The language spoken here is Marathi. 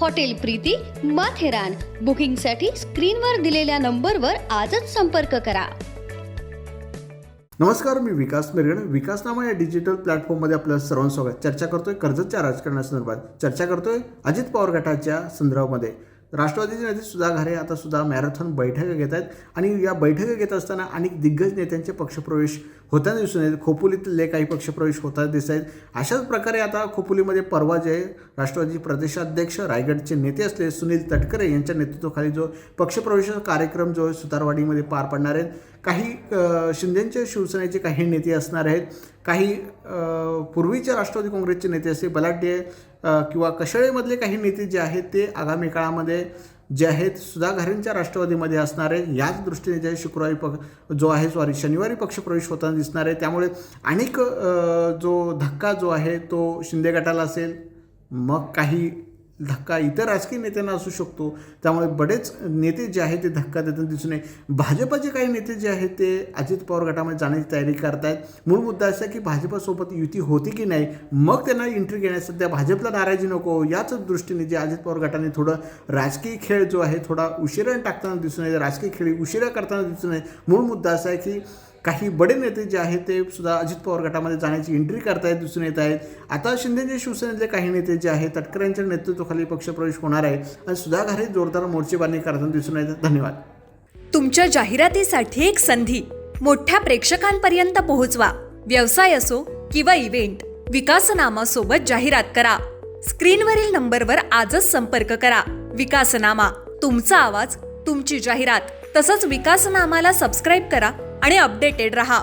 hotel Preeti Matheran बुकिंगसाठी स्क्रीनवर दिलेल्या नंबरवर आजच संपर्क करा. नमस्कार मी विकास मिरगण विकासनामा या डिजिटल प्लॅटफॉर्ममध्ये आपलं सर्वांसोबत चर्चा करतोय कर्जतच्या राजकारणासंदर्भात. चर्चा करतोय अजित पवार गटाच्या संदर्भामध्ये. राष्ट्रवादीचे नेते सुधा घारे आता सुद्धा मॅरेथॉन बैठका घेत आहेत. आणि या बैठका घेत असताना अनेक दिग्गज नेत्यांचे पक्षप्रवेश होताना दिसून येत खोपोलीतले काही पक्षप्रवेश होताना दिसत आहेत. अशाच प्रकारे आता खोपोलीमध्ये परवा जे राष्ट्रवादी प्रदेशाध्यक्ष रायगडचे नेते असले सुनील तटकरे यांच्या नेतृत्वाखाली जो पक्षप्रवेश कार्यक्रम जो आहे सुतारवाडीमध्ये पार पडणार आहेत काही शिंदेंच्या शिवसेनेचे काही नेते असणार आहेत. काही पूर्वीच्या पूर्वीचे राष्ट्रवादी काँग्रेसचे नेते असते बलाढ्य किंवा कशाळेमधले काही नेते जे आहेत ते आगामी काळामध्ये जे आहेत सुधाघरेंच्या राष्ट्रवादीमध्ये असणार आहे याच दृष्टीने जे शुक्रवारी पक्ष जो आहे सॉरी शनिवारी पक्षप्रवेश होताना दिसणार आहे. त्यामुळे अनेक जो धक्का जो आहे तो शिंदे गटाला असेल. मग काही धक्का इतर राजकीय नेत्यांना असू शकतो. त्यामुळे बरेच नेते जे आहेत ते धक्का देताना दिसून नये भाजपाचे काही नेते जे आहेत ते अजित पवार गटामध्ये जाण्याची तयारी करतायत. मूळ मुद्दा असा की भाजपासोबत युती होती की नाही मग त्यांना एंट्री घेण्यास सध्या भाजपला नाराजी नको. याच दृष्टीने जे अजित पवार गटाने थोडं राजकीय खेळ जो आहे थोडा उशिरा टाकताना दिसून येते. राजकीय खेळ उशिरा करताना दिसून नये मूळ मुद्दा असा आहे की काही बडे नेते जे आहेत ते सुद्धा अजित पवार गटामध्ये जाण्याची एंट्री करतायत दिसून येत आहेत आता शिंदेचे शिवसेनेतले काही नेते जे आहेत तटकऱ्यांच्या नेतृत्वाखाली पक्षप्रवेश होणार आहे. आणि सुधा जोरदार मोर्चेबांधणी करताना दिसून येतात. धन्यवाद. तुमच्या जाहिरातीसाठी एक संधी. मोठ्या प्रेक्षकांपर्यंत पोहोचवा. व्यवसाय असो किंवा इव्हेंट विकासनामा सोबत जाहिरात करा. स्क्रीनवरील नंबरवर आजच संपर्क करा. विकासनामा तुमचा आवाज तुमची जाहिरात. तसंच विकासनामाला सबस्क्राईब करा. आणि अपडेटेड रहा.